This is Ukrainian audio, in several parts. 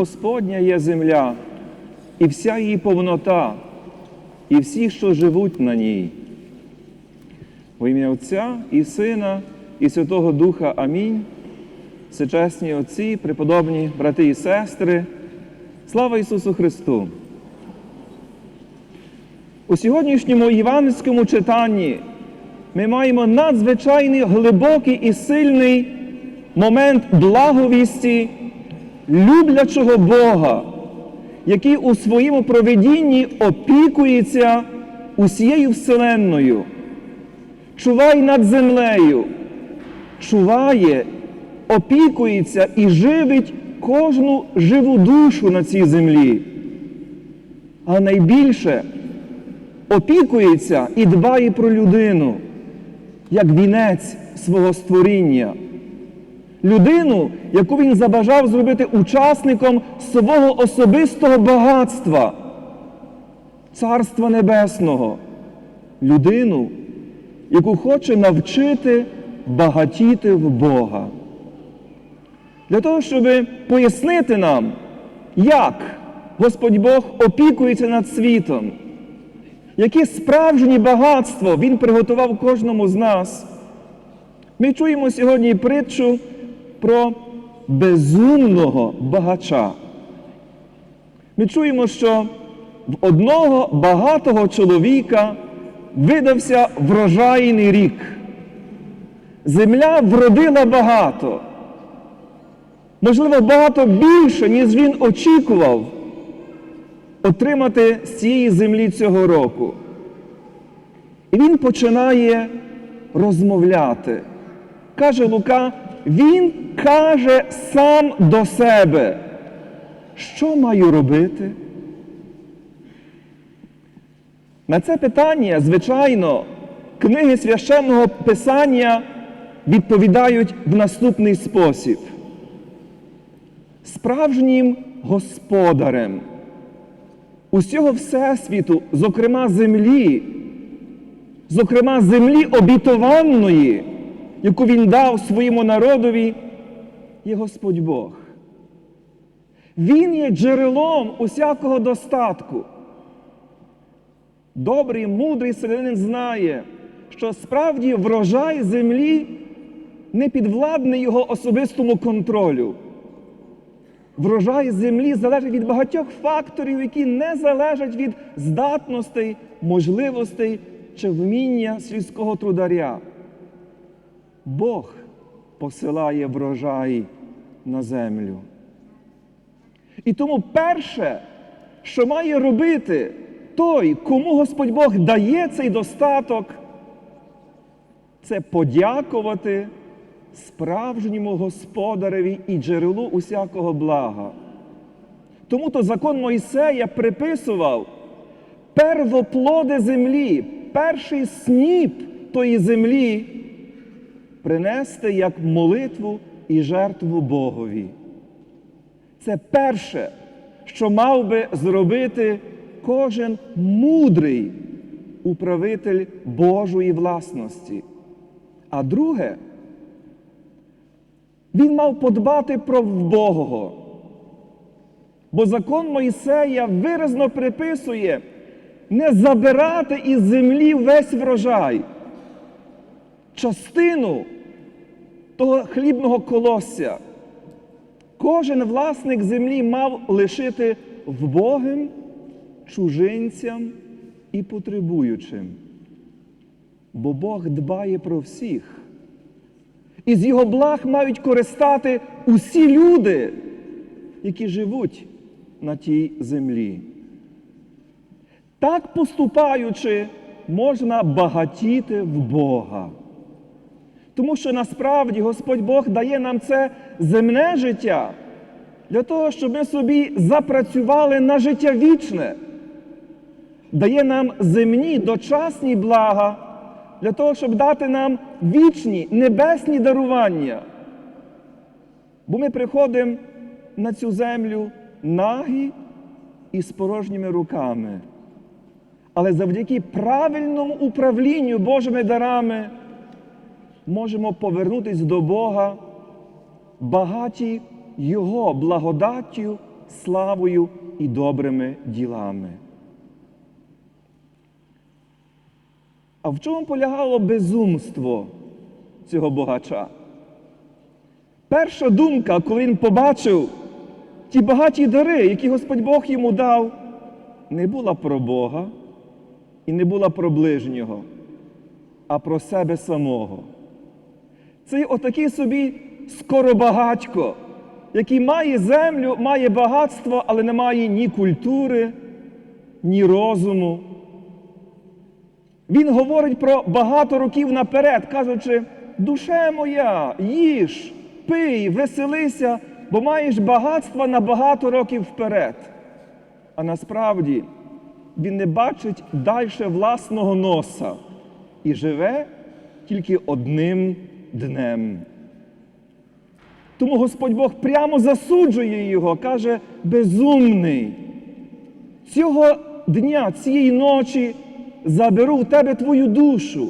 Господня є земля, і вся її повнота, і всі, що живуть на ній. Во ім'я Отця і Сина, і Святого Духа Амінь. Всечесні Отці, преподобні брати і сестри, слава Ісусу Христу! У сьогоднішньому євангельському читанні ми маємо надзвичайний глибокий і сильний момент благовісті люблячого Бога, який у своєму проведінні опікується усією Вселенною, чуває над землею, чуває, опікується і живить кожну живу душу на цій землі. А найбільше опікується і дбає про людину, як вінець свого створіння. Людину, яку він забажав зробити учасником свого особистого багатства, Царства Небесного, людину, яку хоче навчити багатіти в Бога. Для того, щоб пояснити нам, як Господь Бог опікується над світом, яке справжнє багатство Він приготував кожному з нас, ми чуємо сьогодні притчу про безумного багача. Ми чуємо, що в одного багатого чоловіка видався врожайний рік. Земля вродила багато. Можливо, багато більше, ніж він очікував отримати з цієї землі цього року. І він починає розмовляти. Каже Лука, він каже сам до себе, що маю робити? На це питання, звичайно, книги священного Писання відповідають в наступний спосіб. Справжнім господарем усього Всесвіту, зокрема землі, зокрема землі обітованої, яку він дав своєму народові, є Господь Бог. Він є джерелом усякого достатку. Добрий, мудрий селянин знає, що справді врожай землі не підвладний його особистому контролю. Врожай землі залежить від багатьох факторів, які не залежать від здатностей, можливостей чи вміння сільського трударя. Бог посилає врожай на землю. І тому перше, що має робити той, кому Господь Бог дає цей достаток, це подякувати справжньому господареві і джерелу усякого блага. Тому то закон Мойсея приписував первоплоди землі, перший сніп тої землі принести як молитву і жертву Богові. Це перше, що мав би зробити кожен мудрий управитель Божої власності. А друге, він мав подбати про вбогого. Бо закон Мойсея виразно приписує не забирати із землі весь врожай, частину того хлібного колосся. Кожен власник землі мав лишити вбогим, чужинцям і потребуючим. Бо Бог дбає про всіх. І з його благ мають користати усі люди, які живуть на тій землі. Так поступаючи, можна багатіти в Бога. Тому що насправді Господь Бог дає нам це земне життя для того, щоб ми собі запрацювали на життя вічне, дає нам земні дочасні блага для того, щоб дати нам вічні небесні дарування. Бо ми приходимо на цю землю нагі і з порожніми руками. Але завдяки правильному управлінню Божими дарами можемо повернутися до Бога багаті Його благодаттю, славою і добрими ділами. А в чому полягало безумство цього богача? Перша думка, коли він побачив ті багаті дари, які Господь Бог йому дав, не була про Бога і не була про ближнього, а про себе самого. Це отакий собі скоробагатько, який має землю, має багатство, але не має ні культури, ні розуму. Він говорить про багато років наперед, кажучи, душе моя, їж, пий, веселися, бо маєш багатства на багато років вперед. А насправді він не бачить далі власного носа і живе тільки одним днем. Тому Господь Бог прямо засуджує його, каже, безумний. Цього дня, цієї ночі заберу в тебе твою душу.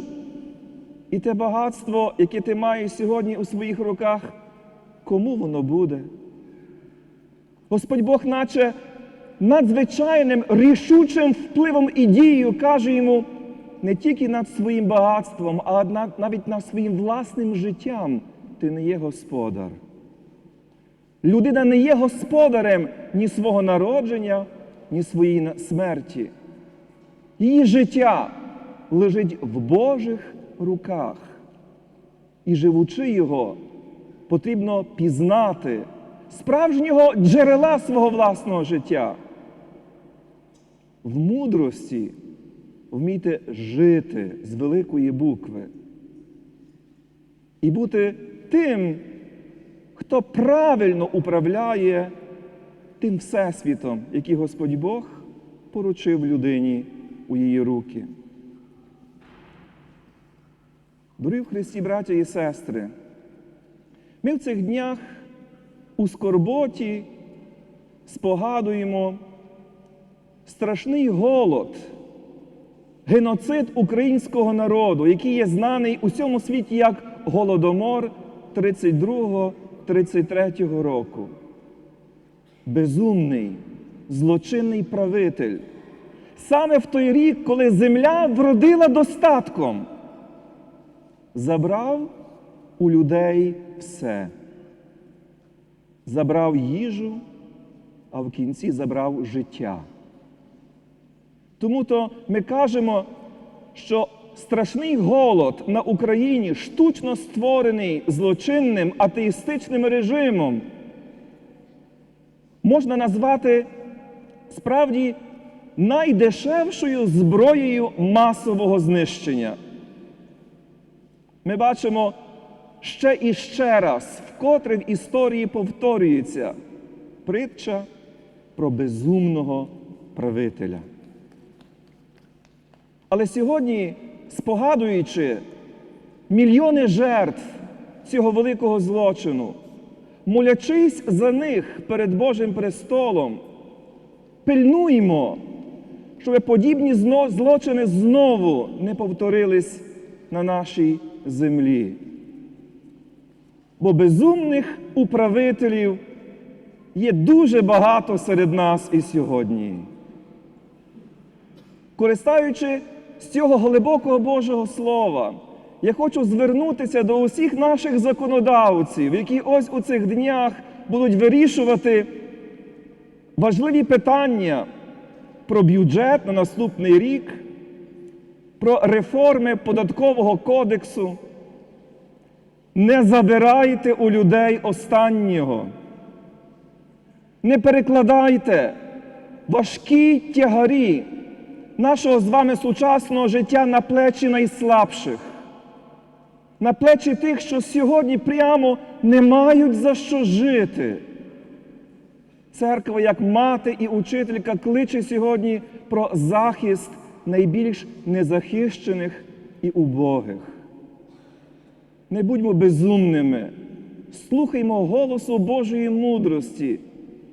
І те багатство, яке ти маєш сьогодні у своїх руках, кому воно буде? Господь Бог, наче надзвичайним рішучим впливом і дією каже йому не тільки над своїм багатством, а навіть над своїм власним життям ти не є господар. Людина не є господарем ні свого народження, ні своєї смерті. Її життя лежить в Божих руках. І живучи його, потрібно пізнати справжнього джерела свого власного життя. В мудрості вміти жити з великої букви і бути тим, хто правильно управляє тим всесвітом, який Господь Бог поручив людині у її руки. Дорогі в Христі, браття і сестри, ми в цих днях у скорботі спогадуємо страшний голод, геноцид українського народу, який є знаний у всьому світі як Голодомор 32-33 року. Безумний, злочинний правитель. Саме в той рік, коли земля вродила достатком, забрав у людей все. Забрав їжу, а в кінці забрав життя. Тому то ми кажемо, що страшний голод на Україні, штучно створений злочинним атеїстичним режимом, можна назвати справді найдешевшою зброєю масового знищення. Ми бачимо ще і ще раз, вкотре в історії повторюється притча про безумного правителя. Але сьогодні, спогадуючи мільйони жертв цього великого злочину, молячись за них перед Божим престолом, пильнуємо, щоб подібні злочини знову не повторились на нашій землі. Бо безумних управителів є дуже багато серед нас і сьогодні. Користаючи з цього глибокого Божого Слова, я хочу звернутися до усіх наших законодавців, які ось у цих днях будуть вирішувати важливі питання про бюджет на наступний рік, про реформи податкового кодексу. Не забирайте у людей останнього. Не перекладайте важкі тягарі нашого з вами сучасного життя на плечі найслабших, на плечі тих, що сьогодні прямо не мають за що жити. Церква, як мати і учителька, кличе сьогодні про захист найбільш незахищених і убогих. Не будьмо безумними, слухаймо голосу Божої мудрості,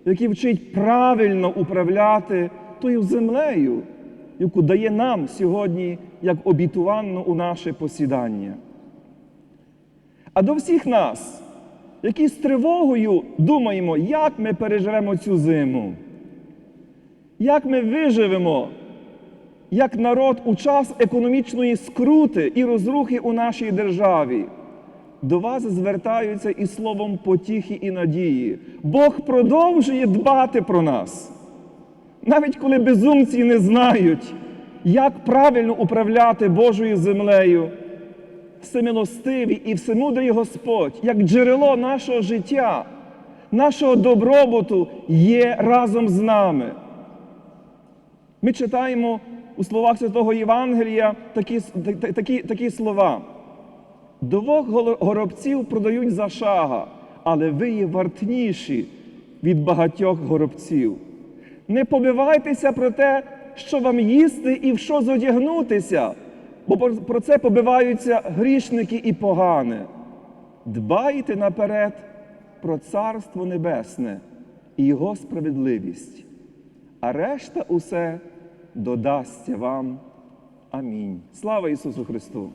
який вчить правильно управляти тою землею, яку дає нам сьогодні як обітуванно у наше посідання. А до всіх нас, які з тривогою думаємо, як ми переживемо цю зиму, як ми виживемо як народ у час економічної скрути і розрухи у нашій державі. До вас звертаються із словом потіхи і надії. Бог продовжує дбати про нас. Навіть коли безумці не знають, як правильно управляти Божою землею, всемилостивий і всемудрий Господь, як джерело нашого життя, нашого добробуту є разом з нами. Ми читаємо у словах Святого Євангелія такі, такі, такі слова. Двох горобців продають за шага, але ви є вартніші від багатьох горобців. Не побивайтеся про те, що вам їсти і в що зодягнутися, бо про це побиваються грішники і погане. Дбайте наперед про Царство Небесне і Його справедливість, а решта усе додасться вам. Амінь. Слава Ісусу Христу!